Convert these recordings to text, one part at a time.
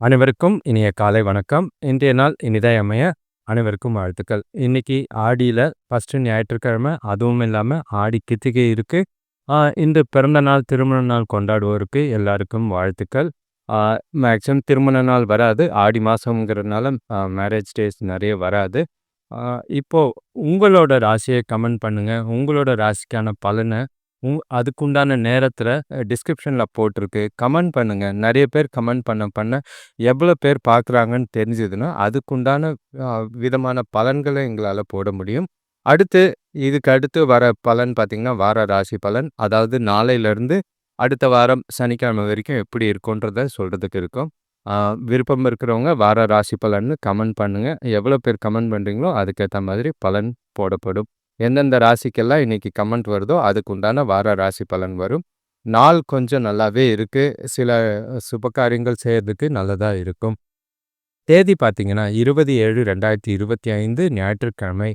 அனைவருக்கும் இனிய காலை வணக்கம். இன்றைய நாள் இனிதாய் அமைய அனைவருக்கும் வாழ்த்துக்கள். இன்னைக்கு ஆடியில் ஃபஸ்ட்டு ஞாயிற்றுக்கிழமை. அதுவும் இல்லாமல் ஆடி கித்திகை இருக்கு. இந்த பிறந்த நாள், திருமண நாள் கொண்டாடுவோருக்கு எல்லாருக்கும் வாழ்த்துக்கள். மேக்ஸிமம் திருமண நாள் வராது. ஆடி மாதங்கிறதுனால மேரேஜ் டேஸ் நிறைய வராது. இப்போது உங்களோட ராசியை கமெண்ட் பண்ணுங்கள் உங்களோட ராசிக்கான பலனை அதுக்குண்டான நேரத்தில் டிஸ்கிரிப்ஷனில் போட்டிருக்கு. கமெண்ட் பண்ணுங்கள் நிறைய பேர் கமெண்ட் பண்ண பண்ண எவ்வளோ பேர் பார்க்குறாங்கன்னு தெரிஞ்சதுன்னா, அதுக்குண்டான விதமான பலன்களை எங்களால் போட முடியும். அடுத்து இதுக்கு அடுத்து வர பலன் பார்த்திங்கன்னா வார ராசி பலன். அதாவது நாளையிலேருந்து அடுத்த வாரம் சனிக்கிழமை வரைக்கும் எப்படி இருக்குன்றத சொல்கிறதுக்கு இருக்கும். விருப்பம் இருக்கிறவங்க வார ராசி பலன்னு கமெண்ட் பண்ணுங்கள் எவ்வளோ பேர் கமெண்ட் பண்ணுறீங்களோ அதுக்கேற்ற மாதிரி பலன் போடப்படும். எந்தெந்த ராசிக்கெல்லாம் இன்னைக்கு கமெண்ட் வருதோ, அதுக்கு உண்டான வார ராசி பலன் வரும். நாள் கொஞ்சம் நல்லாவே இருக்கு. சில சுப காரியங்கள் செய்றதுக்கு நல்லதா இருக்கும். தேதி பார்த்தீங்கன்னா, 20/7/2025 ஞாயிற்றுக்கிழமை.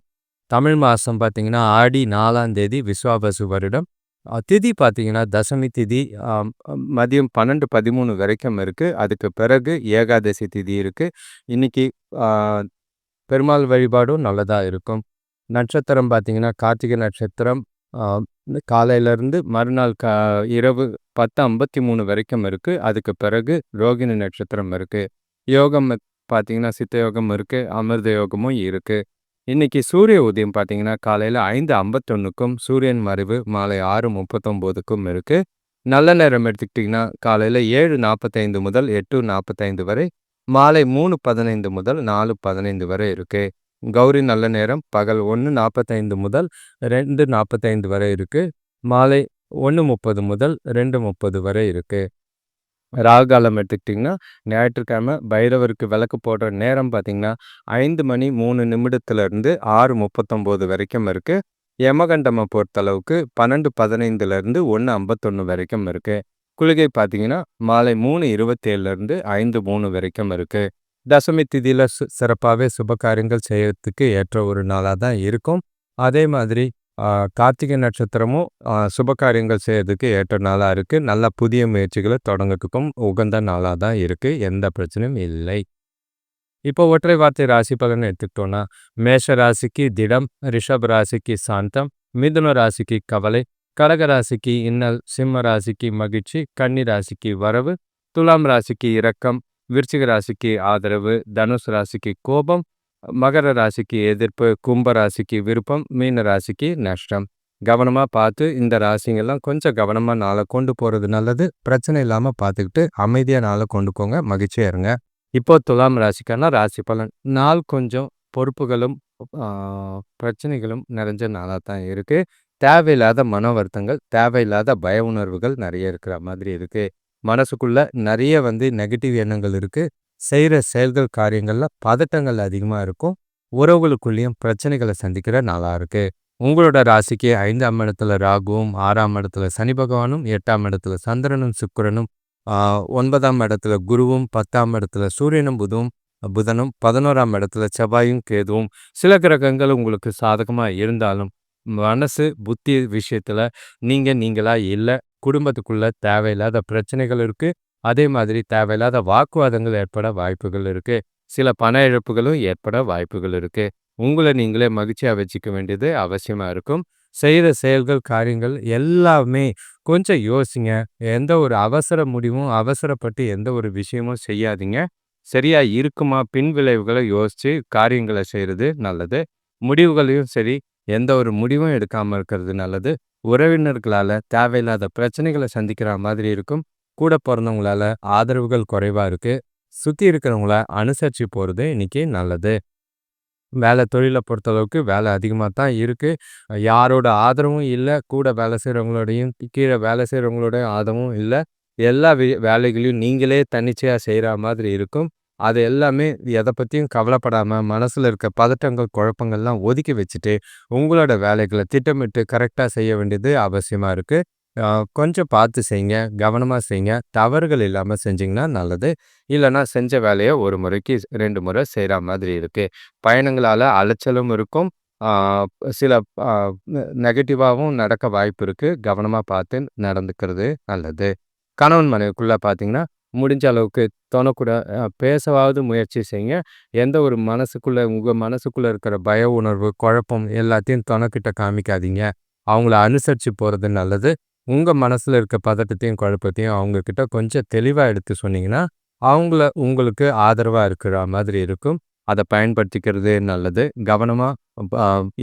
தமிழ் மாதம் பார்த்தீங்கன்னா, ஆடி நாலாம் தேதி விஸ்வாவசு வருடம். திதி பார்த்தீங்கன்னா, தசமி திதி மதியம் பன்னெண்டு பதிமூணு வரைக்கும் இருக்குது அதுக்கு பிறகு ஏகாதசி திதி இருக்குது இன்னைக்கு பெருமாள் வழிபாடும் நல்லதாக இருக்கும். நட்சத்திரம் பார்த்தீங்கன்னா, கார்த்திகை நட்சத்திரம். காலையிலேருந்து மறுநாள் கா இரவு 10:53 வரைக்கும் இருக்கு. அதுக்கு பிறகு ரோகிணி நட்சத்திரம் இருக்கு. யோகம் பார்த்தீங்கன்னா, சித்த யோகம் இருக்கு. அமிர்த யோகமும் இருக்கு. இன்னைக்கு சூரிய உதயம் பார்த்தீங்கன்னா, காலையில 5:51க்கும் சூரியன் மறைவு மாலை 6:39க்கும் இருக்கு. நல்ல நேரம் எடுத்துக்கிட்டீங்கன்னா, காலையில 7:45 முதல் 8:45 வரை. மாலை 3:15 முதல் 4:15 வரை இருக்கு. கௌரி நல்ல நேரம். பகல் ஒன்று நாற்பத்தைந்து முதல் ரெண்டு நாற்பத்தைந்து வரை இருக்குது மாலை ஒன்று முப்பது முதல் ரெண்டு முப்பது வரை இருக்குது ராகு காலம் எடுத்துக்கிட்டிங்கன்னா ஞாயிற்றுக்கிழமை பைரவருக்கு விளக்கு போடுற நேரம் பார்த்திங்கன்னா ஐந்து மணி மூணு நிமிடத்துலேருந்து ஆறு முப்பத்தொம்பது வரைக்கும் இருக்குது யமகண்டமை பொறுத்தளவுக்கு பன்னெண்டு பதினைந்துலேருந்து ஒன்று ஐம்பத்தொன்று வரைக்கும் இருக்குது குளிகை பார்த்திங்கன்னா மாலை மூணு இருபத்தேழுலேருந்து ஐந்து மூணு வரைக்கும் இருக்குது தசமி திதியில சி சிறப்பாவே சுப காரியங்கள் செய்யறதுக்கு ஏற்ற ஒரு நாளா தான் இருக்கும். அதே மாதிரி கார்த்திகை நட்சத்திரமும் சுப காரியங்கள் செய்யறதுக்கு ஏற்ற நாளா இருக்கு. நல்ல புதிய முயற்சிகளை தொடங்கறதுக்கும் உகந்த நாளா தான் இருக்கு. எந்த பிரச்சனையும் இல்லை. இப்போ ஒற்றை வார்த்தை ராசி பலன் எடுத்துக்கிட்டோம்னா, மேஷ ராசிக்கு திடம், ரிஷப் ராசிக்கு சாந்தம், மிதுன ராசிக்கு கவலை, கடக ராசிக்கு இன்னல், சிம்ம ராசிக்கு மகிழ்ச்சி, கன்னி ராசிக்கு வரவு, துலாம் ராசிக்கு இரக்கம், விருச்சிக ராசிக்கு ஆதரவு, தனுசு ராசிக்கு கோபம், மகர ராசிக்கு எதிர்ப்பு, கும்ப ராசிக்கு விருப்பம், மீன ராசிக்கு நஷ்டம். கவனமாக பார்த்து இந்த ராசிங்கெல்லாம் கொஞ்சம் கவனமாக நாளை கொண்டு போகிறது நல்லது. பிரச்சனை இல்லாமல் பார்த்துக்கிட்டு அமைதியாக நாளை கொண்டு போங்க. மகிழ்ச்சியாக இருங்க. இப்போ துலாம் ராசிக்கான ராசி பலன். நாள் கொஞ்சம் பொறுப்புகளும், பிரச்சனைகளும் நிறைஞ்ச நாளாக தான் இருக்குது தேவையில்லாத மன வருத்தங்கள், தேவையில்லாத பய உணர்வுகள் நிறைய இருக்கிற மாதிரி இருக்குது மனசுக்குள்ள நிறைய வந்து நெகட்டிவ் எண்ணங்கள் இருக்குது செய்கிற செயல்கள், காரியங்களில் பதட்டங்கள் அதிகமாக இருக்கும். உறவுகளுக்குள்ளேயும் பிரச்சனைகளை சந்திக்கிற நாளாக இருக்கு. உங்களோட ராசிக்கு ஐந்தாம் இடத்துல ராகுவும், ஆறாம் இடத்துல சனி பகவானும், எட்டாம் இடத்துல சந்திரனும், சுக்கிரனும், ஒன்பதாம் இடத்துல குருவும், 10ஆம் இடத்துல சூரியனும், புதுவும் புதனும், 11ஆம் இடத்துல செவ்வாயும், கேதுவும் சில கிரகங்கள் உங்களுக்கு சாதகமாக இருந்தாலும், மனசு, புத்தி விஷயத்தில் நீங்கள் நீங்களாக இல்லை குடும்பத்துக்குள்ள தேவையில்லாத பிரச்சனைகள் இருக்கு. அதே மாதிரி தேவையில்லாத வாக்குவாதங்கள் ஏற்பட வாய்ப்புகள் இருக்கு. சில பண இழப்புகளும் ஏற்பட வாய்ப்புகள் இருக்கு. உங்கள நீங்களே மகிழ்ச்சியாக வச்சுக்க வேண்டியது அவசியமா இருக்கும். செய்ற செயல்கள், காரியங்கள் எல்லாமே கொஞ்சம் யோசிங்க. எந்த ஒரு அவசர முடிவும், அவசரப்பட்டு எந்த ஒரு விஷயமும் செய்யாதீங்க. சரியா இருக்குமா? பின் விளைவுகள யோசிச்சு காரியங்கள செய்கிறது நல்லது. முடிவுகளையும் சரி, எந்த ஒரு முடிவும் எடுக்காம இருக்கிறது நல்லது. உறவினர்களால தேவையில்லாத பிரச்சனைகளை சந்திக்கிற மாதிரி இருக்கும். கூட பிறந்தவங்களால ஆதரவுகள் குறைவா இருக்கு. சுத்தி இருக்கிறவங்கள அனுசரிச்சு போறது இன்னைக்கு நல்லது. வேலை தொழில பொறுத்தளவுக்கு வேலை அதிகமாக தான் இருக்கு. யாரோட ஆதரவும் இல்லை கூட வேலை செய்கிறவங்களோடையும் கீழே வேலை செய்றவங்களோட ஆதரவும் இல்லை எல்லா வே வேலைகளையும் நீங்களே தன்னிச்சையாக செய்கிற மாதிரி இருக்கும். அது எல்லாமே எதை பற்றியும் கவலைப்படாமல் மனசில் இருக்க பதட்டங்கள், குழப்பங்கள்லாம் ஒதுக்கி வச்சுட்டு, உங்களோட வேலைகளை திட்டமிட்டு கரெக்டாக செய்ய வேண்டியது அவசியமாக இருக்குது கொஞ்சம் பார்த்து செய்யுங்க. கவனமாக செய்யுங்க. தவறுகள் இல்லாமல் செஞ்சிங்கன்னா நல்லது. இல்லைனா செஞ்ச வேலையை ஒரு முறைக்கு ரெண்டு முறை செய்கிற மாதிரி இருக்குது பயணங்களால் அலைச்சலும் இருக்கும். சில நெகட்டிவாகவும் நடக்க வாய்ப்பு இருக்குது கவனமாக பார்த்து நடந்துக்கிறது நல்லது. கணவன் மனைவிக்குள்ளே பார்த்தீங்கன்னா, முடிஞ்ச அளவுக்கு தொணக்கூட பேசவாவது முயற்சி செய்யுங்க. எந்த ஒரு மனசுக்குள்ளே உங்கள் மனசுக்குள்ளே இருக்கிற பய உணர்வு, குழப்பம் எல்லாத்தையும் தொணக்கிட்ட காமிக்காதீங்க. அவங்கள அனுசரித்து போகிறது நல்லது. உங்கள் மனசில் இருக்க பதட்டத்தையும், குழப்பத்தையும் அவங்கக்கிட்ட கொஞ்சம் தெளிவாக எடுத்து சொன்னீங்கன்னா, அவங்கள உங்களுக்கு ஆதரவாக இருக்கிற மாதிரி இருக்கும். அதை பயன்படுத்திக்கிறது நல்லது. கவனமாக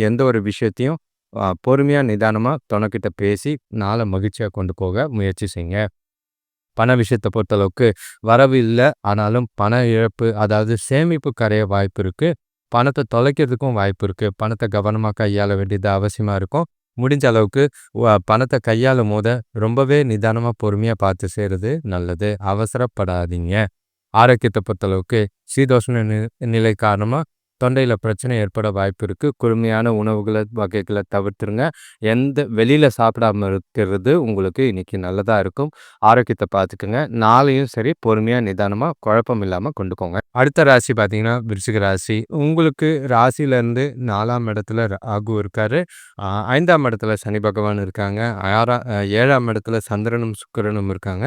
எந்த ஒரு விஷயத்தையும் பொறுமையாக நிதானமாக நிதானமா தொணக்கிட்ட பேசி நாளை மகிழ்ச்சியாக கொண்டு போக முயற்சி செய்யுங்க. பண விஷயத்தை பொறுத்தளவுக்கு வரவு இல்லை ஆனாலும் பண இழப்பு அதாவது சேமிப்பு கரைய வாய்ப்பு இருக்கு. பணத்தை தொலைக்கிறதுக்கும் வாய்ப்பு இருக்கு. பணத்தை கவனமா கையாள வேண்டியது அவசியமா இருக்கும். முடிஞ்ச அளவுக்கு பணத்தை கையாளும் போத ரொம்பவே நிதானமா, பொறுமையா பார்த்து செய்றது நல்லது. அவசரப்படாதீங்க. ஆரோக்கியத்தை பொறுத்தளவுக்கு சீதோஷண நிலை காரணமா தொண்டையில் பிரச்சனை ஏற்பட வாய்ப்பு இருக்குது குழுமையான உணவுகளை வகைகளை தவிர்த்துருங்க. எந்த வெளியில் சாப்பிடாம இருக்கிறது உங்களுக்கு இன்னைக்கு நல்லதாக இருக்கும். ஆரோக்கியத்தை பார்த்துக்குங்க நாளையும் சரி பொறுமையாக நிதானமாக குழப்பம் இல்லாமல் கொண்டுக்கோங்க. அடுத்த ராசி பார்த்தீங்கன்னா, விருச்சிக ராசி. உங்களுக்கு ராசியிலேருந்து நாலாம் இடத்துல ராகு இருக்கார் ஐந்தாம் இடத்துல சனி பகவான் இருக்காங்க. ஆறா ஏழாம் இடத்துல சந்திரனும், சுக்கரனும் இருக்காங்க.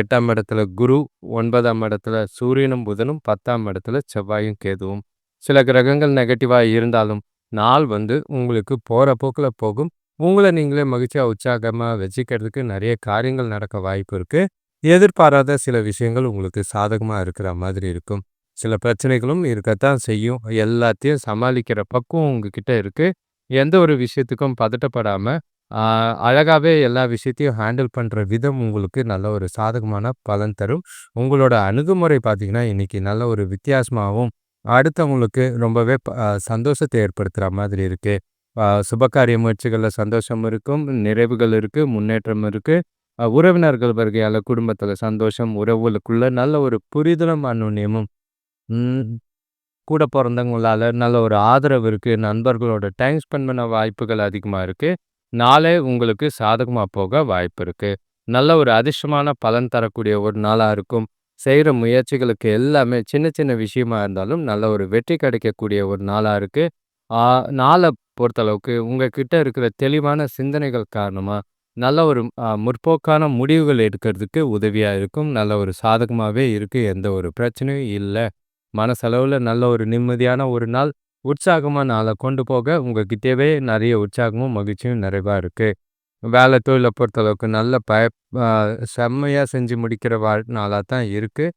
எட்டாம் இடத்துல குரு, ஒன்பதாம் இடத்துல சூரியனும், புதனும், 10ஆம் இடத்துல செவ்வாயும், கேதுவும். சில கிரகங்கள் நெகட்டிவா இருந்தாலும், நாள் வந்து உங்களுக்கு போகிற போக்குல போகும். உங்களை நீங்களே மகிழ்ச்சியாக உற்சாகமா வச்சுக்கிறதுக்கு நிறைய காரியங்கள் நடக்க வாய்ப்பு இருக்கு. எதிர்பாராத சில விஷயங்கள் உங்களுக்கு சாதகமா இருக்கிற மாதிரி இருக்கும். சில பிரச்சனைகளும் இருக்கத்தான் செய்யும். எல்லாத்தையும் சமாளிக்கிற பக்குவம் உங்ககிட்ட இருக்கு. எந்த ஒரு விஷயத்துக்கும் பதட்டப்படாம, அழகாகவே அழகாவே எல்லா விஷயத்தையும் ஹேண்டில் பண்ற விதம் உங்களுக்கு நல்ல ஒரு சாதகமான பலன் தரும். உங்களோட அணுகுமுறை பார்த்தீங்கன்னா, இன்னைக்கு நல்ல ஒரு வித்தியாசமாகவும் அடுத்தவங்களுக்கு ரொம்பவே ப ஏற்படுத்துகிற மாதிரி இருக்குது சுபகாரிய முயற்சிகளில் சந்தோஷம் இருக்கும். நிறைவுகள் இருக்குது முன்னேற்றம் இருக்குது உறவினர்கள் வருகையால் குடும்பத்தில் சந்தோஷம். உறவுகளுக்குள்ள நல்ல ஒரு புரிதலும், அந்யோன்யமும். கூட பிறந்தவங்களால் நல்ல ஒரு ஆதரவு இருக்குது நண்பர்களோட டைம் ஸ்பெண்ட் பண்ண வாய்ப்புகள் அதிகமாக இருக்குது நாளே உங்களுக்கு சாதகமாக போக வாய்ப்பு இருக்குது நல்ல ஒரு அதிர்ஷ்டமான பலன் தரக்கூடிய ஒரு நாளாக இருக்கும். செய்கிற முயற்சிகளுக்கு எல்லாமே சின்ன சின்ன விஷயமா இருந்தாலும் நல்ல ஒரு வெற்றி கிடைக்கக்கூடிய ஒரு நாளா இருக்கு. நாளை நாள பொறுத்தளவுக்கு உங்ககிட்ட இருக்கிற தெளிவான சிந்தனைகள் காரணமா, நல்ல ஒரு முற்போக்கான முடிவுகள் எடுக்கிறதுக்கு உதவியா இருக்கும். நல்ல ஒரு சாதகமாவே இருக்கு. எந்த ஒரு பிரச்சனையும் இல்ல. மனசளவுல நல்ல ஒரு நிம்மதியான ஒரு நாள். உற்சாகமா நாள கொண்டு போக உங்ககிட்டவே நிறைய உற்சாகமும், மகிழ்ச்சியும் நிறைவா இருக்கு. வேலை தொழில பொறுத்தளவுக்கு நல்ல பய செம்மையாக செஞ்சு முடிக்கிற வாழ் நாளாக தான் இருக்குது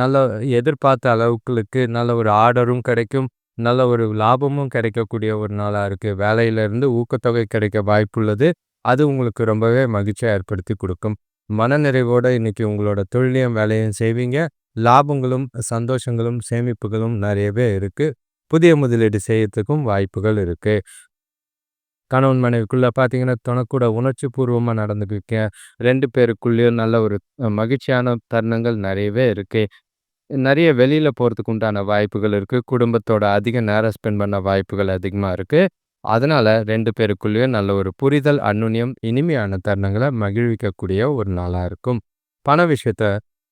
நல்ல எதிர்பார்த்த அளவுகளுக்கு நல்ல ஒரு ஆர்டரும் கிடைக்கும். நல்ல ஒரு லாபமும் கிடைக்கக்கூடிய ஒரு நாளாக இருக்குது வேலையிலேருந்து ஊக்கத்தொகை கிடைக்க வாய்ப்புள்ளது. அது உங்களுக்கு ரொம்பவே மகிழ்ச்சியாக ஏற்படுத்தி கொடுக்கும் மனநிறைவோடு இன்றைக்கி உங்களோட தொழிலையும், வேலையும் செய்வீங்க. லாபங்களும், சந்தோஷங்களும், சேமிப்புகளும் நிறையவே இருக்குது புதிய முதலீடு செய்யறதுக்கும் வாய்ப்புகள் இருக்குது கணவன் மனைவிக்குள்ளே பார்த்தீங்கன்னா, தனக்கூட உணர்ச்சி பூர்வமாக நடந்துக்குவீங்க. 2 பேருக்குள்ளயும் நல்ல ஒரு மகிழ்ச்சியான தருணங்கள் நிறையவே இருக்குது நிறைய வெளியில் போகிறதுக்கு உண்டான வாய்ப்புகள் இருக்குது குடும்பத்தோட அதிக நேரம் ஸ்பெண்ட் பண்ண வாய்ப்புகள் அதிகமாக இருக்குது அதனால் ரெண்டு பேருக்குள்ளேயும் நல்ல ஒரு புரிதல், அந்யோன்யம், இனிமையான தருணங்களை மகிழ்விக்கக்கூடிய ஒரு நாளாக இருக்கும். பண விஷயத்த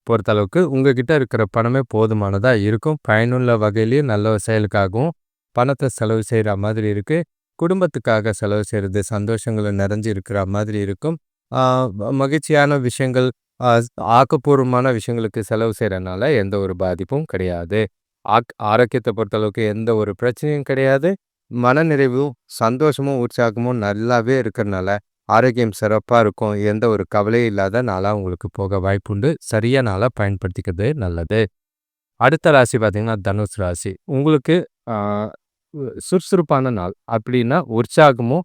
பொறுத்தளவுக்கு உங்ககிட்ட இருக்கிற பணமே போதுமானதாக இருக்கும். பயனுள்ள வகையிலையும் நல்ல செயலுக்காகவும் பணத்தை செலவு செய்கிற மாதிரி இருக்குது குடும்பத்துக்காக செலவு செய்கிறது சந்தோஷங்கள நிறைஞ்சு இருக்கிற மாதிரி இருக்கும். மகிழ்ச்சியான விஷயங்கள், ஆக்கப்பூர்வமான விஷயங்களுக்கு செலவு செய்கிறனால எந்த ஒரு பாதிப்பும் கிடையாது. ஆக் ஆரோக்கியத்தை பொறுத்தளவுக்கு எந்த ஒரு பிரச்சனையும் கிடையாது. மனநிறைவும், சந்தோஷமும், உற்சாகமும் நல்லாவே இருக்கிறனால, ஆரோக்கியம் சிறப்பா இருக்கும். எந்த ஒரு கவலையும் இல்லாத நாளா உங்களுக்கு போக வாய்ப்புண்டு. சரியா நாளாக பயன்படுத்திக்கிறது நல்லது. அடுத்த ராசி பார்த்திங்கன்னா தனுசு ராசி. உங்களுக்கு சுறுசுறுப்பான நாள். அப்படின்னா உற்சாகமும்,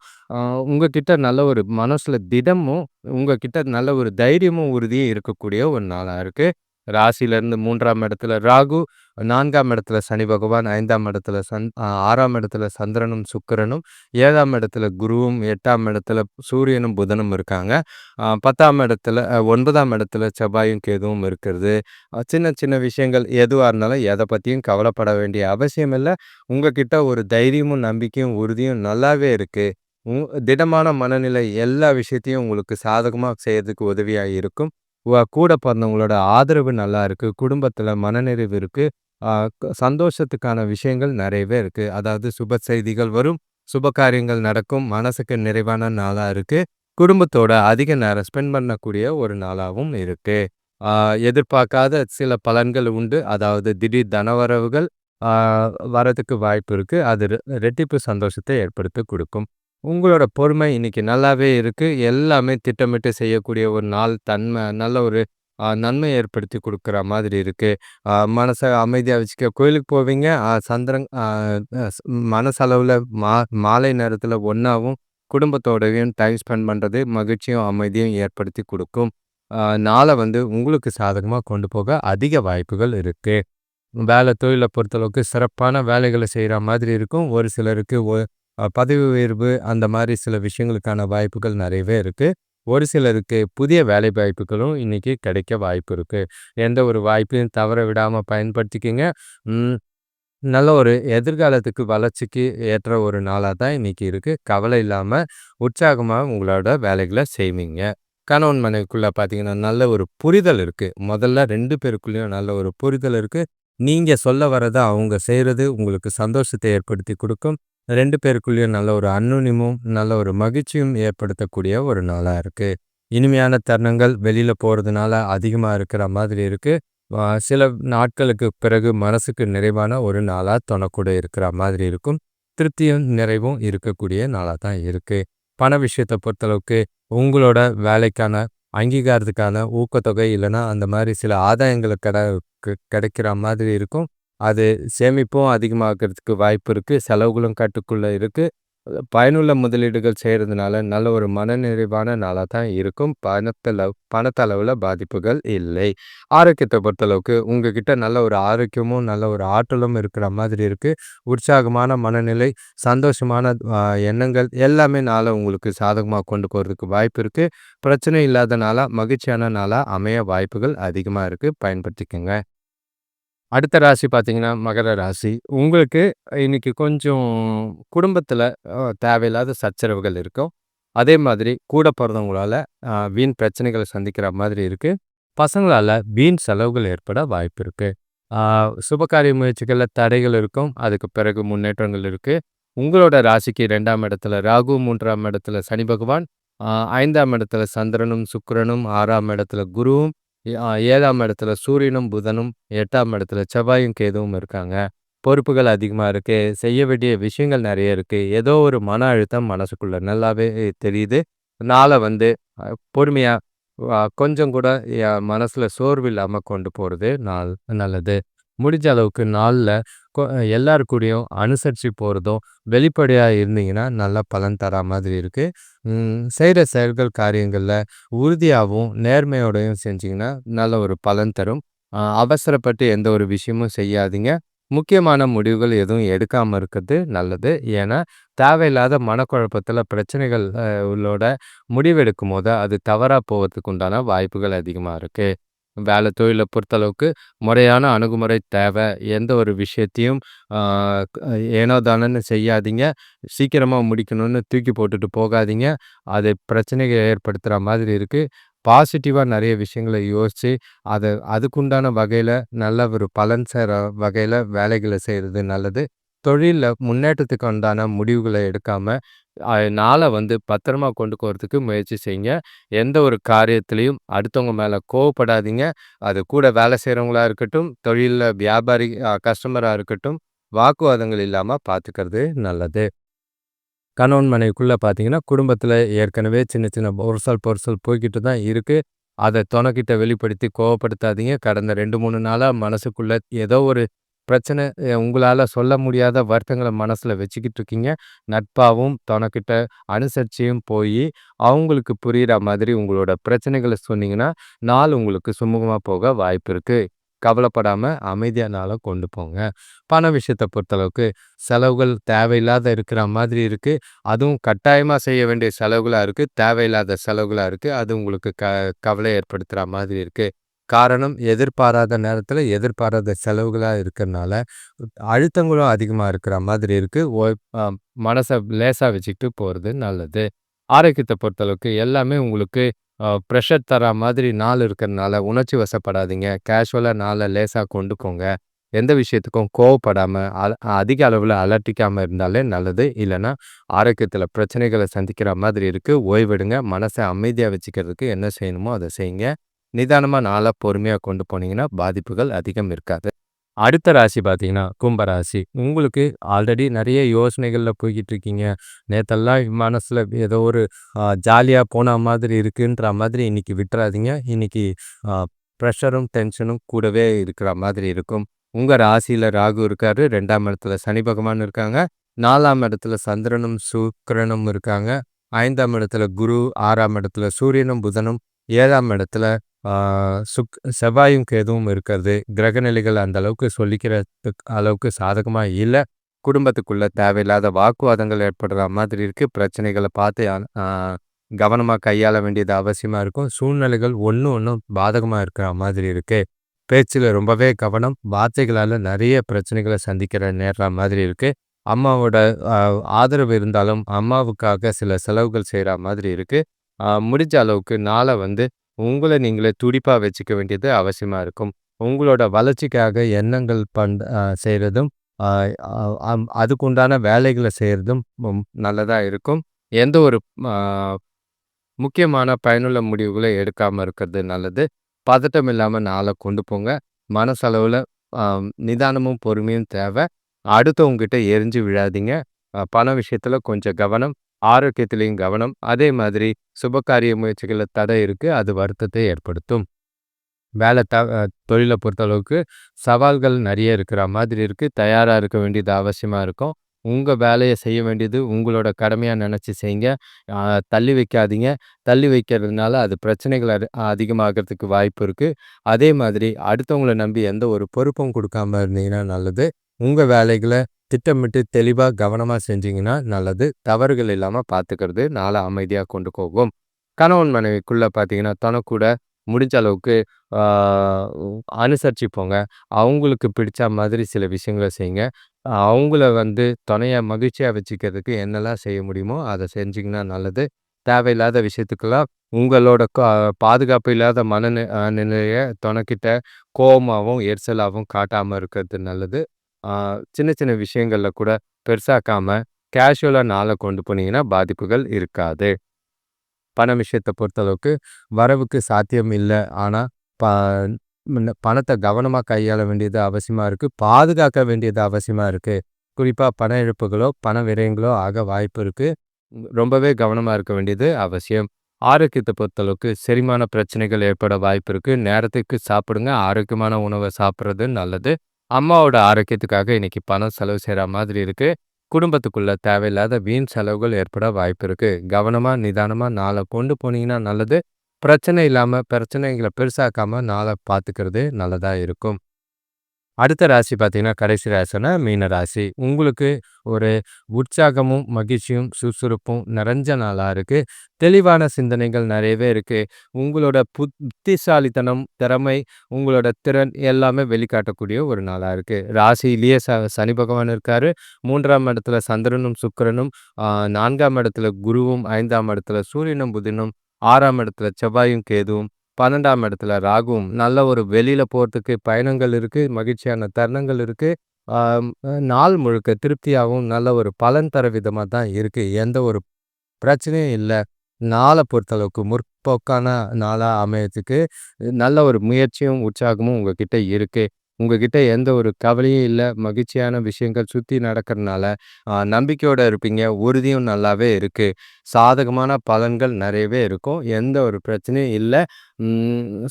உங்ககிட்ட நல்ல ஒரு மனசுல திடமும், உங்ககிட்ட நல்ல ஒரு தைரியமும், உறுதியும் இருக்கக்கூடிய ஒரு நாளாக இருக்கு. ராசியிலேருந்து மூன்றாம் இடத்துல ராகு, நான்காம் இடத்துல சனி பகவான், ஐந்தாம் இடத்துல சன் ஆறாம் இடத்துல சந்திரனும், சுக்கிரனும், ஏழாம் இடத்துல குருவும், எட்டாம் இடத்துல சூரியனும், புதனும் இருக்காங்க. பத்தாம் இடத்துல ஒன்பதாம் இடத்துல செவ்வாயும், கேதுவும் இருக்கிறது. சின்ன சின்ன விஷயங்கள் எதுவாக இருந்தாலும் எதை பற்றியும் கவலைப்பட வேண்டிய அவசியம் இல்லை உங்ககிட்ட ஒரு தைரியமும், நம்பிக்கையும், உறுதியும் நல்லாவே இருக்குது உ திடமான மனநிலை எல்லா விஷயத்தையும் உங்களுக்கு சாதகமாக செய்யறதுக்கு உதவியாக இருக்கும். கூட பிறந்தவங்களோட ஆதரவு நல்லா இருக்கு. குடும்பத்துல மனநிறைவு இருக்கு. சந்தோஷத்துக்கான விஷயங்கள் நிறையவே இருக்கு. அதாவது சுப செய்திகள் வரும். சுப காரியங்கள் நடக்கும். மனசுக்கு நிறைவான நாளா இருக்கு. குடும்பத்தோட அதிக நேரம் ஸ்பெண்ட் பண்ணக்கூடிய ஒரு நாளாவும் இருக்கு. ஆ எதிர்பார்க்காத சில பலன்கள் உண்டு. அதாவது திடீர் தனவரவுகள் வரதுக்கு வாய்ப்பு இருக்கு. அது ரெட்டிப்பு சந்தோஷத்தை ஏற்படுத்தி கொடுக்கும் உங்களோட பொறுமை இன்னைக்கு நல்லாவே இருக்கு. எல்லாமே திட்டமிட்டு செய்யக்கூடிய ஒரு நாள் தன்மை நல்ல ஒரு நன்மை ஏற்படுத்தி கொடுக்குற மாதிரி இருக்குது மனசை அமைதியாக வச்சுக்க கோயிலுக்கு போவீங்க. சந்திரன் மனசளவில் மா மாலை நேரத்தில் ஒன்றாவும் குடும்பத்தோடயும் டைம் ஸ்பெண்ட் பண்ணுறது மகிழ்ச்சியும், அமைதியும் ஏற்படுத்தி கொடுக்கும் நாளை வந்து உங்களுக்கு சாதகமாக கொண்டு போக அதிக வாய்ப்புகள் இருக்குது வேலை தொழிலை பொறுத்தளவுக்கு சிறப்பான வேலைகளை செய்கிற மாதிரி இருக்கும். ஒரு சிலருக்கு ஒ பதவி உயர்வு அந்த மாதிரி சில விஷயங்களுக்கான வாய்ப்புகள் நிறையவே இருக்குது ஒரு சிலருக்கு புதிய வேலை வாய்ப்புகளும் இன்றைக்கி கிடைக்க வாய்ப்பு இருக்குது எந்த ஒரு வாய்ப்பையும் தவற விடாமல் பயன்படுத்திக்கிங்க. நல்ல ஒரு எதிர்காலத்துக்கு வளர்ச்சிக்கு ஏற்ற ஒரு நாளாக தான் இன்றைக்கி இருக்குது கவலை இல்லாமல் உற்சாகமாக உங்களோட வேலைகளை செய்வீங்க. கணவன் மனைவிக்குள்ளே பார்த்தீங்கன்னா, நல்ல ஒரு புரிதல் இருக்குது முதல்ல ரெண்டு பேருக்குள்ளேயும் நல்ல ஒரு புரிதல் இருக்குது நீங்கள் சொல்ல வரதை அவங்க செய்கிறது உங்களுக்கு சந்தோஷத்தை ஏற்படுத்தி கொடுக்கும். ரெண்டு பேருக்குள்ளேயும் நல்ல ஒரு அன்னுனிமும் நல்ல ஒரு மகிழ்ச்சியும் ஏற்படுத்தக்கூடிய ஒரு நாளாக இருக்குது இனிமையான தருணங்கள் வெளியில் போகிறதுனால அதிகமாக இருக்கிற மாதிரி இருக்குது சில நாட்களுக்கு பிறகு மனசுக்கு நிறைவான ஒரு நாளாக தொனக்கூட இருக்கிற மாதிரி இருக்கும். திருப்தியும், நிறைவும் இருக்கக்கூடிய நாளாக தான் இருக்குது பண விஷயத்தை பொறுத்தளவுக்கு உங்களோட வேலைக்கான அங்கீகாரத்துக்கான ஊக்கத்தொகை இல்லைன்னா அந்த மாதிரி சில ஆதாயங்களை கிடைக்கிற மாதிரி இருக்கும். அது சேமிப்பும் அதிகமாகிறதுக்கு வாய்ப்பு இருக்குது செலவுகளும் கட்டுக்குள்ளே இருக்குது பயனுள்ள முதலீடுகள் செய்கிறதுனால நல்ல ஒரு மனநிறைவான நாளாக தான் இருக்கும். பணத்தில் பணத்தளவில் பாதிப்புகள் இல்லை. ஆரோக்கியத்தை பொறுத்தளவுக்கு உங்ககிட்ட நல்ல ஒரு ஆரோக்கியமும், நல்ல ஒரு ஆற்றலும் இருக்கிற மாதிரி இருக்குது உற்சாகமான மனநிலை, சந்தோஷமான எண்ணங்கள் எல்லாமே நாளை உங்களுக்கு சாதகமாக கொண்டு போகிறதுக்கு வாய்ப்பு இருக்குது பிரச்சனை இல்லாத நாளாக மகிழ்ச்சியான நாளாக அமைய வாய்ப்புகள் அதிகமாக இருக்குது பயன்படுத்திக்கங்க. அடுத்த ராசி பார்த்தீங்கன்னா, மகர ராசி. உங்களுக்கு இன்னைக்கு கொஞ்சம் குடும்பத்தில் தேவையில்லாத சச்சரவுகள் இருக்கும். அதே மாதிரி கூட பிறந்தவங்களால் வீண் பிரச்சனைகளை சந்திக்கிற மாதிரி இருக்கு. பசங்களால வீண் செலவுகள் ஏற்பட வாய்ப்பு இருக்குது சுபகாரிய முயற்சிகள்ல தடைகள் இருக்கும். அதுக்கு பிறகு முன்னேற்றங்கள் இருக்கு. உங்களோட ராசிக்கு ரெண்டாம் இடத்துல ராகு, மூன்றாம் இடத்துல சனி பகவான், ஐந்தாம் இடத்துல சந்திரனும், சுக்கிரனும், ஆறாம் இடத்துல குருவும், ஏழாம் இடத்துல சூரியனும், புதனும், எட்டாம் இடத்துல செவ்வாயும், கேதுவும் இருக்காங்க. பொறுப்புகள் அதிகமாக இருக்குது செய்ய வேண்டிய விஷயங்கள் நிறைய இருக்குது ஏதோ ஒரு மன அழுத்தம் மனசுக்குள்ள நல்லாவே தெரியுது. நாளை வந்து பொறுமையாக கொஞ்சம் கூட மனசில் சோர்வு இல்லாமல் கொண்டு போகிறது நாள் நல்லது. முடிஞ்ச அளவுக்கு நாளில் கொ எல்லார் கூடயும் அனுசரித்து போகிறதும் வெளிப்படையாக இருந்தீங்கன்னா, நல்ல பலன் தரா மாதிரி இருக்குது செய்கிற செயல்கள், காரியங்களில் உறுதியாகவும் நேர்மையோடையும் செஞ்சிங்கன்னா நல்ல ஒரு பலன் தரும். அவசரப்பட்டு எந்த ஒரு விஷயமும் செய்யாதீங்க. முக்கியமான முடிவுகள் எதுவும் எடுக்காமல் இருக்கிறது நல்லது. ஏன்னா, தேவையில்லாத மனக்குழப்பத்தில் பிரச்சனைகள் உள்ளோட முடிவெடுக்கும் போது அது தவறாக போகிறதுக்கு உண்டான வாய்ப்புகள் அதிகமாக இருக்குது வேலை தொழிலை பொறுத்தளவுக்கு முறையான அணுகுமுறை தேவை எந்த ஒரு விஷயத்தையும் ஏனோ தானோன்னு செய்யாதீங்க. சீக்கிரமாக முடிக்கணும்னு தூக்கி போட்டுட்டு போகாதீங்க. அது பிரச்சனைகள் ஏற்படுத்துகிற மாதிரி இருக்குது பாசிட்டிவாக நிறைய விஷயங்களை யோசித்து அதை அதுக்குண்டான வகையில் நல்ல ஒரு பலன் சேர வகையில் வேலைகளை செய்கிறது நல்லது. தொழிலில் முன்னேற்றத்துக்கு உண்டான முடிவுகளை எடுக்காம, நாளை வந்து பத்திரமா கொண்டு போறதுக்கு முயற்சி செய்யுங்க. எந்த ஒரு காரியத்துலேயும் அடுத்தவங்க மேல கோவப்படாதீங்க. அது கூட வேலை செய்றவங்களா இருக்கட்டும், தொழில்ல வியாபாரி கஸ்டமராக கஸ்டமரா இருக்கட்டும், வாக்குவாதங்கள் இல்லாம பார்த்துக்கிறது நல்லது. கணவன் மனைவிக்குள்ளே பார்த்தீங்கன்னா, குடும்பத்தில் ஏற்கனவே சின்ன சின்ன பொருசல் பொருசல் போய்க்கிட்டு தான் இருக்கு. அதை தொணக்கிட்ட வெளிப்படுத்தி கோவப்படுத்தாதீங்க. கடந்த 2, 3 நாளா மனசுக்குள்ள ஏதோ ஒரு பிரச்சனை உங்களால் சொல்ல முடியாத வருத்தங்களை மனசில் வச்சுக்கிட்டு இருக்கீங்க. நட்பாகவும் தனக்கிட்ட அனுசரிச்சியும் போய் அவங்களுக்கு புரிகிற மாதிரி உங்களோட பிரச்சனைகளை சொன்னீங்கன்னா, நாள் உங்களுக்கு சுமூகமாக போக வாய்ப்பு இருக்குது கவலைப்படாமல் அமைதியா கொண்டு போங்க. பண விஷயத்தை பொறுத்தளவுக்கு செலவுகள் தேவையில்லாத இருக்கிற மாதிரி இருக்குது அதுவும் கட்டாயமாக செய்ய வேண்டிய செலவுகளாக இருக்குது தேவையில்லாத செலவுகளாக இருக்குது அது உங்களுக்கு க கவலை ஏற்படுத்துகிற மாதிரி இருக்குது காரணம் எதிர்பாராத நேரத்தில் எதிர்பாராத செலவுகளாக இருக்கிறனால அழுத்தங்களும் அதிகமாக இருக்கிற மாதிரி இருக்குது ஓ மனசை லேசாக வச்சுக்கிட்டு போகிறது நல்லது. ஆரோக்கியத்தை பொறுத்தளவுக்கு எல்லாமே உங்களுக்கு ப்ரெஷர் தர தரா மாதிரி நாள் இருக்கிறனால உணர்ச்சி வசப்படாதீங்க. கேஷுவலாக நாளை லேசாக கொண்டு போங்க. எந்த விஷயத்துக்கும் கோவப்படாமல் அல அதிக அளவில் அலட்டிக்காமல் இருந்தாலே நல்லது. இல்லைன்னா ஆரோக்கியத்தில் பிரச்சனைகளை சந்திக்கிற மாதிரி இருக்குது ஓய்வெடுங்க. மனசை அமைதியாக வச்சுக்கிறதுக்கு என்ன செய்யணுமோ அதை செய்யுங்க. நிதானமா நாளாக பொறுமையா கொண்டு போனீங்கன்னா, பாதிப்புகள் அதிகம் இருக்காது. அடுத்த ராசி பார்த்தீங்கன்னா, கும்பராசி. உங்களுக்கு ஆல்ரெடி நிறைய யோசனைகள்ல போய்கிட்டு இருக்கீங்க. நேத்தெல்லாம் மனசுல ஏதோ ஒரு ஜாலியாக ஜாலியா போன மாதிரி இருக்குன்ற மாதிரி இன்னைக்கு விட்டுறாதீங்க. இன்னைக்கு ப்ரெஷரும், டென்ஷனும் கூடவே இருக்கிற மாதிரி இருக்கும். உங்க ராசியில் ராகு இருக்காரு. ரெண்டாம் இடத்துல சனி பகவான் இருக்காங்க. நாலாம் இடத்துல சந்திரனும், சுக்கிரனும் இருக்காங்க. ஐந்தாம் இடத்துல குரு, ஆறாம் இடத்துல சூரியனும், புதனும், ஏழாம் இடத்துல சுக் செவ்வாயும், கேதுவும் இருக்கிறது. கிரகநிலைகள் அந்த அளவுக்கு சொல்லிக்கிறதுக்கு அளவுக்கு சாதகமாக இல்லை குடும்பத்துக்குள்ளே தேவையில்லாத வாக்குவாதங்கள் ஏற்படுற மாதிரி இருக்குது பிரச்சனைகளை பார்த்து கவனமாக ஆ கையாள வேண்டியது அவசியமாக இருக்கும். சூழ்நிலைகள் ஒன்று ஒன்றும் பாதகமாக இருக்கிற மாதிரி இருக்குது பேச்சில் ரொம்பவே கவனம். வார்த்தைகளால் நிறைய பிரச்சனைகளை சந்திக்கிற நேர்ற மாதிரி இருக்குது அம்மாவோட ஆதரவு இருந்தாலும், அம்மாவுக்காக சில செலவுகள் செய்கிற மாதிரி இருக்குது முடிஞ்ச அளவுக்கு நாளை வந்து உங்களை நீங்களே துடிப்பாக வச்சுக்க வேண்டியது அவசியமா இருக்கும். உங்களோட வளர்ச்சிக்காக எண்ணங்கள் பண் செய்கிறதும் அம் அதுக்குண்டான வேலைகளை செய்கிறதும் நல்லதாக இருக்கும். எந்த ஒரு முக்கியமான பயனுள்ள முடிவுகளை எடுக்காமல் இருக்கிறது நல்லது. பதட்டம் இல்லாமல் நாளை கொண்டு போங்க. மனசளவில் நிதானமும், பொறுமையும் தேவை அடுத்தவங்ககிட்ட எரிஞ்சு விழாதீங்க. பண விஷயத்துல கொஞ்சம் கவனம். ஆரோக்கியத்திலையும் கவனம். அதே மாதிரி சுபகாரிய முயற்சிகள்ல தடை இருக்கு. அது வருத்தத்தை ஏற்படுத்தும். வேலை த தொழில பொறுத்தளவுக்கு சவால்கள் நிறைய இருக்கிற மாதிரி இருக்கு. தயாரா இருக்க வேண்டியது அவசியமா இருக்கும். உங்க வேலையை செய்ய வேண்டியது உங்களோட கடமையா நினச்சி செய்யுங்க. தள்ளி வைக்காதீங்க. தள்ளி வைக்கிறதுனால அது பிரச்சனைகள் அது அதிகமாகறதுக்கு வாய்ப்பு இருக்கு. அதே மாதிரி அடுத்தவங்கள நம்பி எந்த ஒரு பொறுப்பும் கொடுக்காம இருந்தீங்கன்னா நல்லது. உங்க வேலைகளை திட்டமிட்டு தெளிவாக கவனமாக செஞ்சீங்கன்னா நல்லது. தவறுகள் இல்லாமல் பார்த்துக்கிறது நாளை அமைதியாக கொண்டு போகும். கணவன் மனைவிக்குள்ளே பார்த்தீங்கன்னா, தனக்கூட முடிஞ்ச அளவுக்கு அனுசரிச்சுப்போங்க போங்க. அவங்களுக்கு பிடிச்ச மாதிரி சில விஷயங்கள செய்யுங்க. அவங்கள வந்து துணையை மகிழ்ச்சியாக வச்சுக்கிறதுக்கு என்னலாம் செய்ய முடியுமோ, அதை செஞ்சிங்கன்னா நல்லது. தேவையில்லாத விஷயத்துக்கெல்லாம் உங்களோட பாதுகாப்பு இல்லாத மனநி அ நிலைய தொணக்கிட்ட கோவமாவும், எரிச்சலாவும் இருக்கிறது நல்லது. சின்ன சின்ன விஷயங்கள்ல கூட பெருசாக்காம, கேஷுவலா நாளை கொண்டு போனீங்கன்னா பாதிப்புகள் இருக்காது. பண விஷயத்தை பொறுத்தளவுக்கு வரவுக்கு சாத்தியம் இல்லை ஆனா, ப முன்ன கவனமாக கவனமா கையாள வேண்டியது அவசியமா இருக்கு. பாதுகாக்க வேண்டியது அவசியமா இருக்கு. குறிப்பாக பண இழப்புகளோ, பண விரயங்களோ ஆக வாய்ப்பு இருக்கு. ரொம்பவே கவனமா இருக்க வேண்டியது அவசியம். ஆரோக்கியத்தை பொறுத்தளவுக்கு செரிமான பிரச்சனைகள் ஏற்பட வாய்ப்பு இருக்கு. நேரத்துக்கு சாப்பிடுங்க. ஆரோக்கியமான உணவை சாப்பிட்றது நல்லது. அம்மாவோட ஆரோக்கியத்துக்காக இன்னைக்கு பணம் செலவு செய்ற மாதிரி இருக்கு. குடும்பத்துக்குள்ள தேவையில்லாத வீண் செலவுகள் ஏற்பட வாய்ப்பு இருக்கு. கவனமா, நிதானமா நாள கொண்டு போனீங்கன்னா நல்லது. பிரச்சனை இல்லாம பிரச்சனைகளை பெருசாக்காம நாள பார்த்துக்கிறது நல்லதா இருக்கும். அடுத்த ராசி பார்த்தீங்கன்னா, கடைசி ராசினா மீன ராசி. உங்களுக்கு ஒரு உற்சாகமும், மகிழ்ச்சியும், சுறுசுறுப்பும் நிறைஞ்ச நாளாக இருக்கு. தெளிவான சிந்தனைகள் நிறையவே இருக்கு. உங்களோட புத்திசாலித்தனம், திறமை, உங்களோட திறன் எல்லாமே வெளிக்காட்டக்கூடிய ஒரு நாளாக இருக்கு. ராசியிலேயே ச சனி பகவான் இருக்காரு. மூன்றாம் இடத்துல சந்திரனும், சுக்கிரனும், நான்காம் இடத்துல குருவும், ஐந்தாம் இடத்துல சூரியனும், புதனும், ஆறாம் இடத்துல செவ்வாயும், கேதுவும், 12ஆம் இடத்துல ராகுவும். நல்ல ஒரு வெளியில் போகிறதுக்கு பயணங்கள் இருக்குது மகிழ்ச்சியான தருணங்கள் இருக்குது நாள் முழுக்க திருப்தியாகவும் நல்ல ஒரு பலன் தர விதமாக தான் இருக்குது எந்த ஒரு பிரச்சனையும் இல்லை. நாளை பொறுத்தளவுக்கு முற்போக்கான நாளாக அமையிறதுக்கு நல்ல ஒரு முயற்சியும், உற்சாகமும் உங்ககிட்ட இருக்குது உங்ககிட்ட எந்த ஒரு கவலையும் இல்லை மகிழ்ச்சியான விஷயங்கள் சுற்றி நடக்கிறனால, நம்பிக்கையோடு இருப்பீங்க. உறுதியும் நல்லாவே இருக்குது சாதகமான பலன்கள் நிறையவே இருக்கும். எந்த ஒரு பிரச்சனையும் இல்லை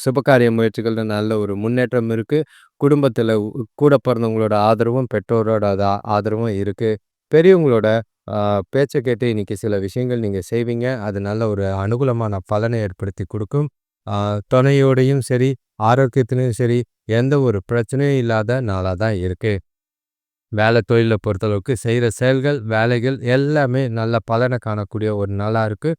சுபகாரிய முயற்சிகளில் நல்ல ஒரு முன்னேற்றம் இருக்குது குடும்பத்தில் கூட பிறந்தவங்களோட ஆதரவும், பெற்றோரோட ஆதரவும் இருக்குது பெரியவங்களோட பேச்சை கேட்டு இன்றைக்கி சில விஷயங்கள் நீங்கள் செய்வீங்க. அது நல்ல ஒரு அனுகூலமான பலனை ஏற்படுத்தி கொடுக்கும் துணையோடையும் சரி, ஆரோக்கியத்திலையும் சரி, எந்த ஒரு பிரச்சனையும் இல்லாத நாளா தான் இருக்கு. வேலை தொழில பொறுத்தளவுக்கு செய்கிற செயல்கள், வேலைகள் எல்லாமே நல்ல பலனை காணக்கூடிய ஒரு நாளா இருக்கு.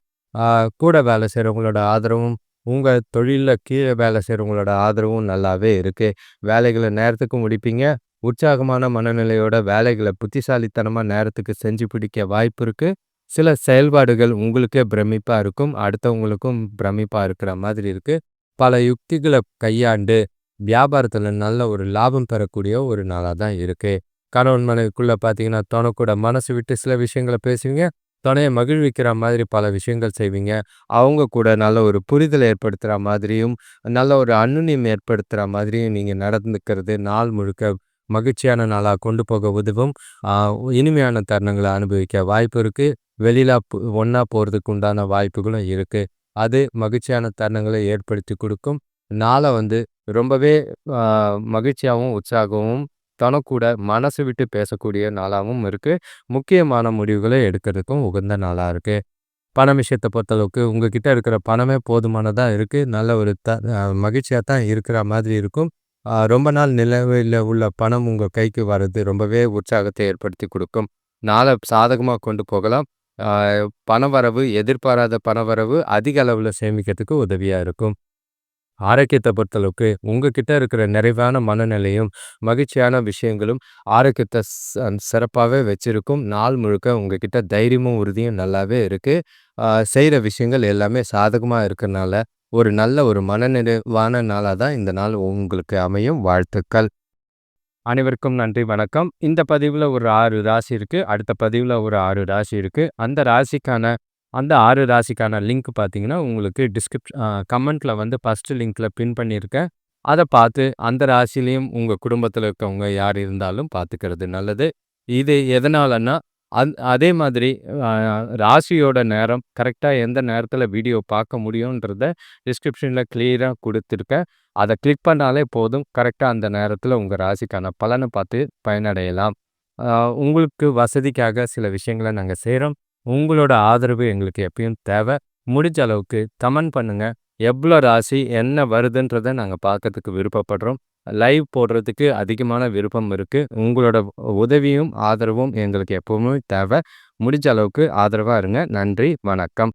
கூட வேலை செய்கிறவங்களோட ஆதரவும், உங்க தொழிலில் கீழே வேலை செய்றவங்களோட ஆதரவும் நல்லாவே இருக்கு. வேலைகளை நேரத்துக்கு முடிப்பீங்க. உற்சாகமான மனநிலையோட வேலைகளை புத்திசாலித்தனமாக நேரத்துக்கு செஞ்சு பிடிக்க வாய்ப்பு இருக்குது சில செயல்பாடுகள் உங்களுக்கே பிரமிப்பாக இருக்கும். அடுத்தவங்களுக்கும் பிரமிப்பாக இருக்கிற மாதிரி இருக்குது பல யுக்திகளை கையாண்டு வியாபாரத்தில் நல்ல ஒரு லாபம் பெறக்கூடிய ஒரு நாளாக தான் இருக்குது கணவன் மனைவிக்குள்ளே பார்த்தீங்கன்னா, துணைக்கூட மனசு விட்டு சில விஷயங்கள பேசுவீங்க. துணையை மகிழ்விக்கிற மாதிரி பல விஷயங்கள் செய்வீங்க. அவங்க கூட நல்ல ஒரு புரிதல் ஏற்படுத்துகிற மாதிரியும், நல்ல ஒரு அன்னுனியம் ஏற்படுத்துகிற மாதிரியும் நீங்கள் நடந்துக்கிறது நாள் முழுக்க மகிழ்ச்சியான நாளாக கொண்டு போக உதவும். இனிமையான தருணங்களை அனுபவிக்க வாய்ப்பு இருக்குது வெளியில ஒன்றா போகிறதுக்கு உண்டான வாய்ப்புகளும் இருக்குது அது மகிழ்ச்சியான தருணங்களை ஏற்படுத்தி கொடுக்கும். நாளை வந்து ரொம்பவே மகிழ்ச்சியாகவும் உற்சாகவும் உற்சாகமும் தனக்கூட மனசு விட்டு பேசக்கூடிய நாளாகவும் இருக்குது முக்கியமான முடிவுகளை எடுக்கிறதுக்கும் உகந்த நாளாக இருக்குது பண விஷயத்தை பொறுத்தளவுக்கு உங்ககிட்ட இருக்கிற பணமே போதுமானதாக இருக்குது நல்ல ஒரு த மகிழ்ச்சியாக தான் இருக்கிற மாதிரி இருக்கும். ரொம்ப நாள் நிலவையில் உள்ள பணம் உங்கள் கைக்கு வர்றது ரொம்பவே உற்சாகத்தை ஏற்படுத்தி கொடுக்கும். நாளை சாதகமாக கொண்டு போகலாம். பணவரவு எதிர்பாராத பணவரவு அதிக அளவில் சேமிக்கிறதுக்கு உதவியாக இருக்கும். ஆரோக்கியத்தை பொறுத்தளவுக்கு உங்ககிட்ட இருக்கிற நிறைவான மனநிலையும், மகிழ்ச்சியான விஷயங்களும் ஆரோக்கியத்தை ச சிறப்பாவே வச்சிருக்கும். நாள் முழுக்க உங்ககிட்ட தைரியமும், உறுதியும் நல்லாவே இருக்குது செய்கிற விஷயங்கள் எல்லாமே சாதகமாக இருக்கிறனால ஒரு நல்ல ஒரு மனநிறைவான நாளாக தான் இந்த நாள் உங்களுக்கு அமையும். வாழ்த்துக்கள். அனைவருக்கும் நன்றி, வணக்கம். இந்த பதிவுல ஒரு ஆறு ராசி இருக்கு. அடுத்த பதிவுல ஒரு ஆறு ராசி இருக்கு. அந்த ராசிக்கான அந்த ஆறு ராசிக்கான லிங்க் பார்த்தீங்கன்னா, உங்களுக்கு டிஸ்கிரிப் கமெண்ட்டில் கமெண்ட்ல வந்து ஃபர்ஸ்ட் லிங்க்ல பின் பண்ணியிருக்கேன். அத பார்த்து அந்த ராசிலையும் உங்க குடும்பத்தில் இருக்கவங்க யார் இருந்தாலும் பார்த்துக்கிறது நல்லது. இது எதனாலன்னா, அந் அதே மாதிரி ராசியோட நேரம் கரெக்டாக எந்த நேரத்தில் வீடியோ பார்க்க முடியும்ன்றத டிஸ்கிரிப்ஷனில் கிளியராக கொடுத்துருக்கேன் அத கிளிக் பண்ணாலே போதும். கரெக்டாக அந்த நேரத்தில் உங்க ராசிக்கான பலனை பார்த்து பயனடையலாம். உங்களுக்கு வசதிக்காக சில விஷயங்கள நாங்க செய்கிறோம் உங்களோட ஆதரவு எங்களுக்கு எப்பயும் தேவை முடிஞ்ச அளவுக்கு கமெண்ட் பண்ணுங்க. எவ்வளோ ராசி என்ன வருதுன்றத நாங்க பார்க்கறதுக்கு விருப்பப்படுறோம். லைவ் போடுறதுக்கு அதிகமான விருப்பம் இருக்குது உங்களோட உதவியும், ஆதரவும் எங்களுக்கு எப்பவுமே தேவை முடிஞ்ச அளவுக்கு ஆதரவாக இருங்க. நன்றி, வணக்கம்.